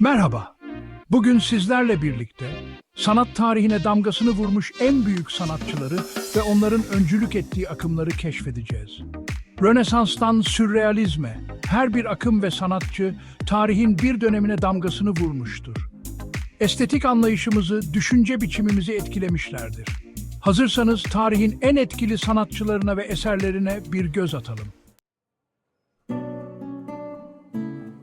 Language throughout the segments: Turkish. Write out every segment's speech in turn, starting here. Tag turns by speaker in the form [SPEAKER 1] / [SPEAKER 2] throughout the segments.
[SPEAKER 1] Merhaba. Bugün sizlerle birlikte sanat tarihine damgasını vurmuş en büyük sanatçıları ve onların öncülük ettiği akımları keşfedeceğiz. Rönesans'tan sürrealizme, her bir akım ve sanatçı tarihin bir dönemine damgasını vurmuştur. Estetik anlayışımızı, düşünce biçimimizi etkilemişlerdir. Hazırsanız tarihin en etkili sanatçılarına ve eserlerine bir göz atalım.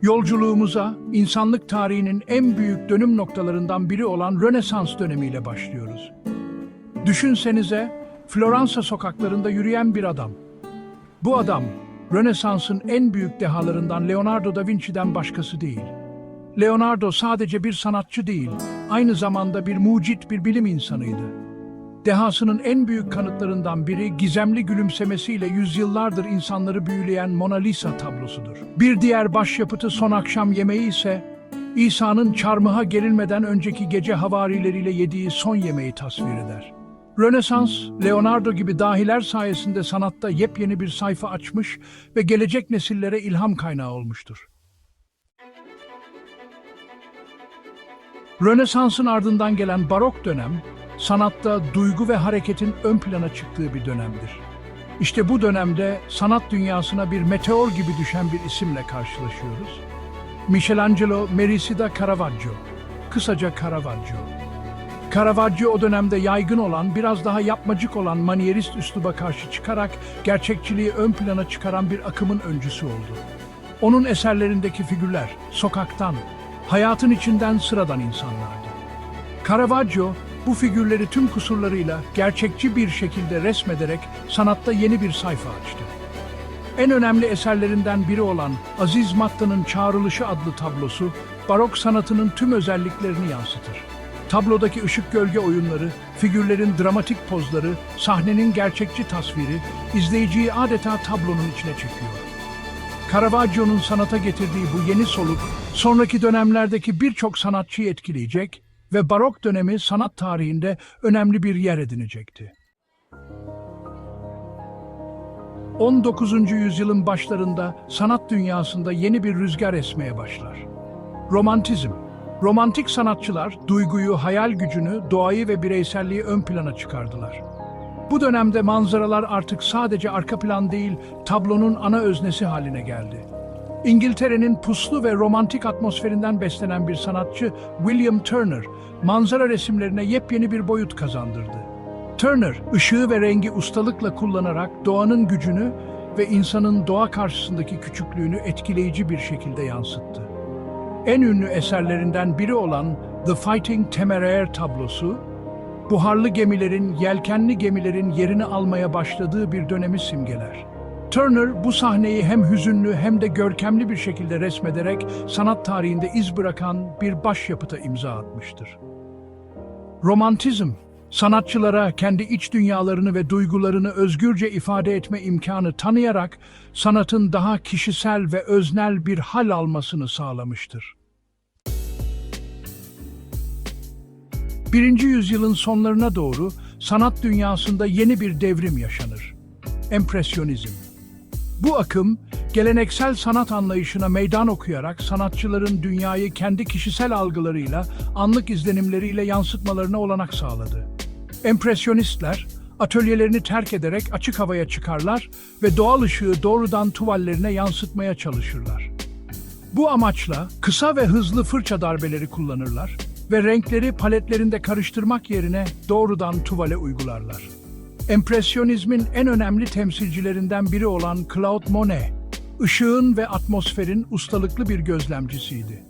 [SPEAKER 1] Yolculuğumuza insanlık tarihinin en büyük dönüm noktalarından biri olan Rönesans dönemiyle başlıyoruz. Düşünsenize Floransa sokaklarında yürüyen bir adam. Bu adam Rönesans'ın en büyük dehalarından Leonardo da Vinci'den başkası değil. Leonardo sadece bir sanatçı değil, aynı zamanda bir mucit bir bilim insanıydı. Dehasının en büyük kanıtlarından biri gizemli gülümsemesiyle yüzyıllardır insanları büyüleyen Mona Lisa tablosudur. Bir diğer başyapıtı Son Akşam Yemeği ise İsa'nın çarmıha gerilmeden önceki gece havarileriyle yediği son yemeği tasvir eder. Rönesans, Leonardo gibi dahiler sayesinde sanatta yepyeni bir sayfa açmış ve gelecek nesillere ilham kaynağı olmuştur. Rönesans'ın ardından gelen barok dönem, sanatta duygu ve hareketin ön plana çıktığı bir dönemdir. İşte bu dönemde sanat dünyasına bir meteor gibi düşen bir isimle karşılaşıyoruz. Michelangelo Merisi Caravaggio, kısaca Caravaggio. Caravaggio o dönemde yaygın olan, biraz daha yapmacık olan manierist üsluba karşı çıkarak gerçekçiliği ön plana çıkaran bir akımın öncüsü oldu. Onun eserlerindeki figürler sokaktan, hayatın içinden sıradan insanlardı. Caravaggio bu figürleri tüm kusurlarıyla gerçekçi bir şekilde resmederek sanatta yeni bir sayfa açtı. En önemli eserlerinden biri olan Aziz Matta'nın Çağrılışı adlı tablosu, barok sanatının tüm özelliklerini yansıtır. Tablodaki ışık gölge oyunları, figürlerin dramatik pozları, sahnenin gerçekçi tasviri, izleyiciyi adeta tablonun içine çekiyor. Caravaggio'nun sanata getirdiği bu yeni soluk, sonraki dönemlerdeki birçok sanatçıyı etkileyecek ve barok dönemi sanat tarihinde önemli bir yer edinecekti. 19. yüzyılın başlarında sanat dünyasında yeni bir rüzgar esmeye başlar. Romantizm. Romantik sanatçılar duyguyu, hayal gücünü, doğayı ve bireyselliği ön plana çıkardılar. Bu dönemde manzaralar artık sadece arka plan değil, tablonun ana öznesi haline geldi. İngiltere'nin puslu ve romantik atmosferinden beslenen bir sanatçı William Turner, manzara resimlerine yepyeni bir boyut kazandırdı. Turner, ışığı ve rengi ustalıkla kullanarak doğanın gücünü ve insanın doğa karşısındaki küçüklüğünü etkileyici bir şekilde yansıttı. En ünlü eserlerinden biri olan The Fighting Temeraire tablosu, buharlı gemilerin, yelkenli gemilerin yerini almaya başladığı bir dönemi simgeler. Turner bu sahneyi hem hüzünlü hem de görkemli bir şekilde resmederek sanat tarihinde iz bırakan bir başyapıta imza atmıştır. Romantizm, sanatçılara kendi iç dünyalarını ve duygularını özgürce ifade etme imkanı tanıyarak sanatın daha kişisel ve öznel bir hal almasını sağlamıştır. Birinci yüzyılın sonlarına doğru sanat dünyasında yeni bir devrim yaşanır. Empresyonizm. Bu akım, geleneksel sanat anlayışına meydan okuyarak sanatçıların dünyayı kendi kişisel algılarıyla, anlık izlenimleriyle yansıtmalarına olanak sağladı. Empresyonistler, atölyelerini terk ederek açık havaya çıkarlar ve doğal ışığı doğrudan tuvallerine yansıtmaya çalışırlar. Bu amaçla kısa ve hızlı fırça darbeleri kullanırlar ve renkleri paletlerinde karıştırmak yerine doğrudan tuvale uygularlar. Empresyonizmin en önemli temsilcilerinden biri olan Claude Monet, ışığın ve atmosferin ustalıklı bir gözlemcisiydi.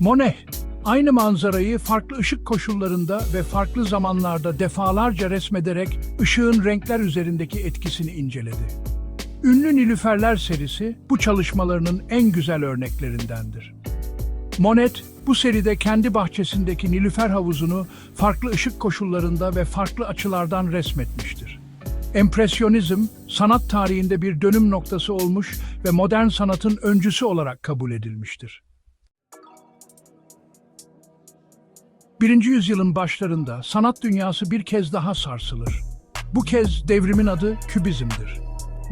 [SPEAKER 1] Monet, aynı manzarayı farklı ışık koşullarında ve farklı zamanlarda defalarca resmederek ışığın renkler üzerindeki etkisini inceledi. Ünlü Nilüferler serisi bu çalışmalarının en güzel örneklerindendir. Monet, bu seride kendi bahçesindeki Nilüfer havuzunu farklı ışık koşullarında ve farklı açılardan resmetmiştir. Empresyonizm, sanat tarihinde bir dönüm noktası olmuş ve modern sanatın öncüsü olarak kabul edilmiştir. Birinci yüzyılın başlarında sanat dünyası bir kez daha sarsılır. Bu kez devrimin adı Kübizm'dir.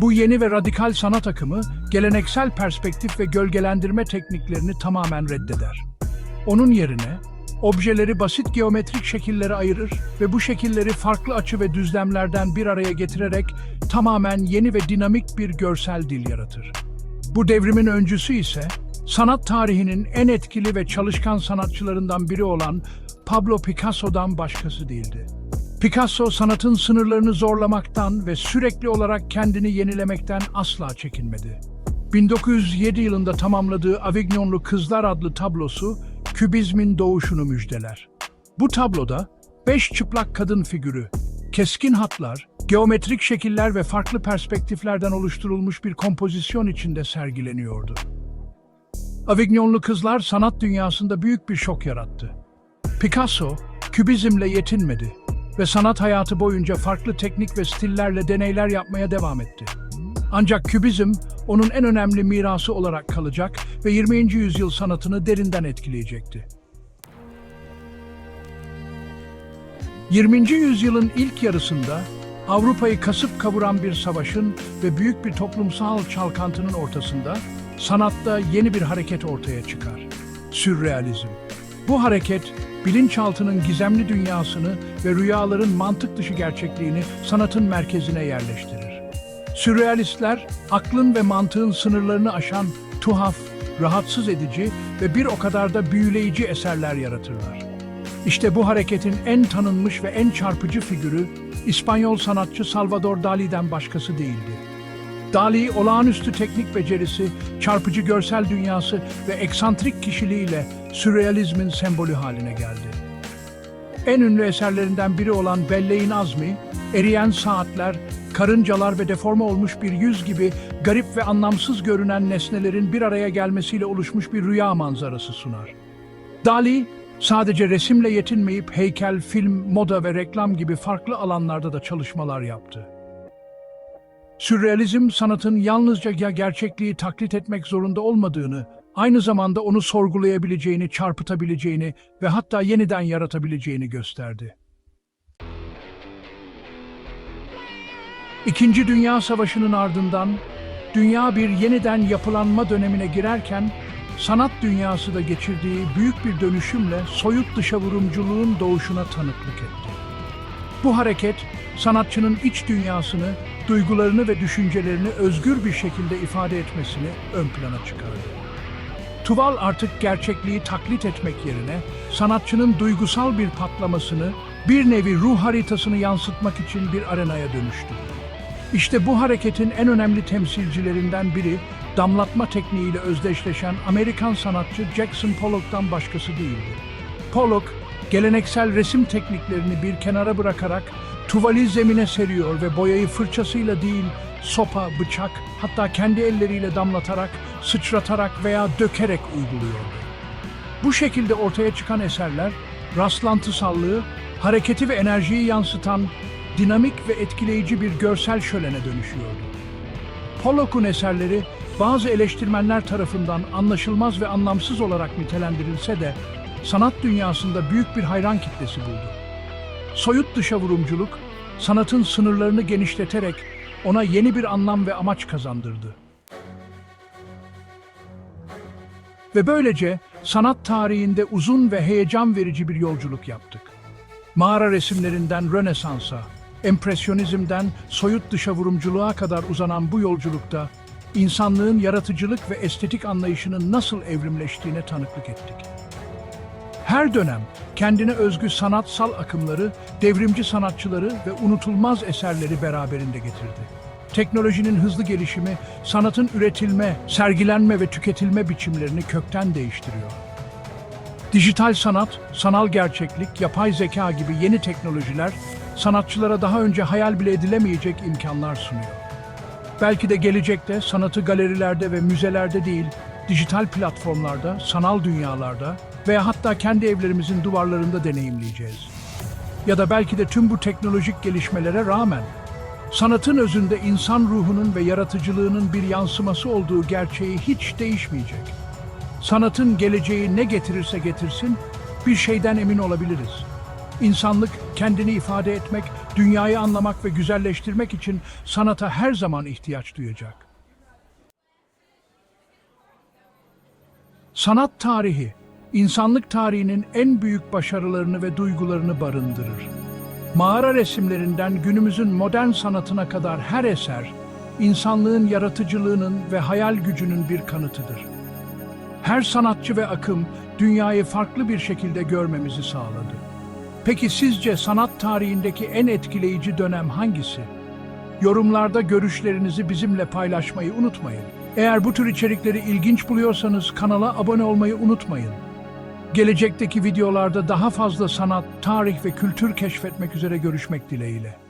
[SPEAKER 1] Bu yeni ve radikal sanat akımı, geleneksel perspektif ve gölgelendirme tekniklerini tamamen reddeder. Onun yerine objeleri basit geometrik şekillere ayırır ve bu şekilleri farklı açı ve düzlemlerden bir araya getirerek tamamen yeni ve dinamik bir görsel dil yaratır. Bu devrimin öncüsü ise sanat tarihinin en etkili ve çalışkan sanatçılarından biri olan Pablo Picasso'dan başkası değildi. Picasso sanatın sınırlarını zorlamaktan ve sürekli olarak kendini yenilemekten asla çekinmedi. 1907 yılında tamamladığı Avignonlu Kızlar adlı tablosu kübizmin doğuşunu müjdeler. Bu tabloda beş çıplak kadın figürü, keskin hatlar, geometrik şekiller ve farklı perspektiflerden oluşturulmuş bir kompozisyon içinde sergileniyordu. Avignonlu kızlar sanat dünyasında büyük bir şok yarattı. Picasso, kübizmle yetinmedi ve sanat hayatı boyunca farklı teknik ve stillerle deneyler yapmaya devam etti. Ancak kübizm onun en önemli mirası olarak kalacak ve 20. yüzyıl sanatını derinden etkileyecekti. 20. yüzyılın ilk yarısında Avrupa'yı kasıp kavuran bir savaşın ve büyük bir toplumsal çalkantının ortasında sanatta yeni bir hareket ortaya çıkar. Sürrealizm. Bu hareket bilinçaltının gizemli dünyasını ve rüyaların mantık dışı gerçekliğini sanatın merkezine yerleştirir. Sürrealistler aklın ve mantığın sınırlarını aşan tuhaf, rahatsız edici ve bir o kadar da büyüleyici eserler yaratırlar. İşte bu hareketin en tanınmış ve en çarpıcı figürü İspanyol sanatçı Salvador Dali'den başkası değildi. Dali olağanüstü teknik becerisi, çarpıcı görsel dünyası ve eksantrik kişiliğiyle sürrealizmin sembolü haline geldi. En ünlü eserlerinden biri olan Belleğin Azmi, eriyen saatler, karıncalar ve deforme olmuş bir yüz gibi garip ve anlamsız görünen nesnelerin bir araya gelmesiyle oluşmuş bir rüya manzarası sunar. Dali, sadece resimle yetinmeyip heykel, film, moda ve reklam gibi farklı alanlarda da çalışmalar yaptı. Sürrealizm sanatın yalnızca ya gerçekliği taklit etmek zorunda olmadığını, aynı zamanda onu sorgulayabileceğini, çarpıtabileceğini ve hatta yeniden yaratabileceğini gösterdi. İkinci Dünya Savaşı'nın ardından dünya bir yeniden yapılanma dönemine girerken sanat dünyası da geçirdiği büyük bir dönüşümle soyut dışavurumculuğun doğuşuna tanıklık etti. Bu hareket sanatçının iç dünyasını, duygularını ve düşüncelerini özgür bir şekilde ifade etmesini ön plana çıkardı. Tuval artık gerçekliği taklit etmek yerine sanatçının duygusal bir patlamasını, bir nevi ruh haritasını yansıtmak için bir arenaya dönüştü. İşte bu hareketin en önemli temsilcilerinden biri damlatma tekniğiyle özdeşleşen Amerikan sanatçı Jackson Pollock'tan başkası değildi. Pollock, geleneksel resim tekniklerini bir kenara bırakarak tuvali zemine seriyor ve boyayı fırçasıyla değil, sopa, bıçak, hatta kendi elleriyle damlatarak, sıçratarak veya dökerek uyguluyordu. Bu şekilde ortaya çıkan eserler, rastlantısallığı, hareketi ve enerjiyi yansıtan dinamik ve etkileyici bir görsel şölene dönüşüyordu. Pollock'un eserleri bazı eleştirmenler tarafından anlaşılmaz ve anlamsız olarak nitelendirilse de sanat dünyasında büyük bir hayran kitlesi buldu. Soyut dışavurumculuk, sanatın sınırlarını genişleterek ona yeni bir anlam ve amaç kazandırdı. Ve böylece sanat tarihinde uzun ve heyecan verici bir yolculuk yaptık. Mağara resimlerinden Rönesans'a, Empresyonizmden soyut dışavurumculuğa kadar uzanan bu yolculukta insanlığın yaratıcılık ve estetik anlayışının nasıl evrimleştiğine tanıklık ettik. Her dönem kendine özgü sanatsal akımları, devrimci sanatçıları ve unutulmaz eserleri beraberinde getirdi. Teknolojinin hızlı gelişimi sanatın üretilme, sergilenme ve tüketilme biçimlerini kökten değiştiriyor. Dijital sanat, sanal gerçeklik, yapay zeka gibi yeni teknolojiler sanatçılara daha önce hayal bile edilemeyecek imkanlar sunuyor. Belki de gelecekte sanatı galerilerde ve müzelerde değil, dijital platformlarda, sanal dünyalarda veya hatta kendi evlerimizin duvarlarında deneyimleyeceğiz. Ya da belki de tüm bu teknolojik gelişmelere rağmen sanatın özünde insan ruhunun ve yaratıcılığının bir yansıması olduğu gerçeği hiç değişmeyecek. Sanatın geleceği ne getirirse getirsin bir şeyden emin olabiliriz. İnsanlık kendini ifade etmek, dünyayı anlamak ve güzelleştirmek için sanata her zaman ihtiyaç duyacak. Sanat tarihi insanlık tarihinin en büyük başarılarını ve duygularını barındırır. Mağara resimlerinden günümüzün modern sanatına kadar her eser, insanlığın yaratıcılığının ve hayal gücünün bir kanıtıdır. Her sanatçı ve akım dünyayı farklı bir şekilde görmemizi sağladı. Peki sizce sanat tarihindeki en etkileyici dönem hangisi? Yorumlarda görüşlerinizi bizimle paylaşmayı unutmayın. Eğer bu tür içerikleri ilginç buluyorsanız kanala abone olmayı unutmayın. Gelecekteki videolarda daha fazla sanat, tarih ve kültür keşfetmek üzere görüşmek dileğiyle.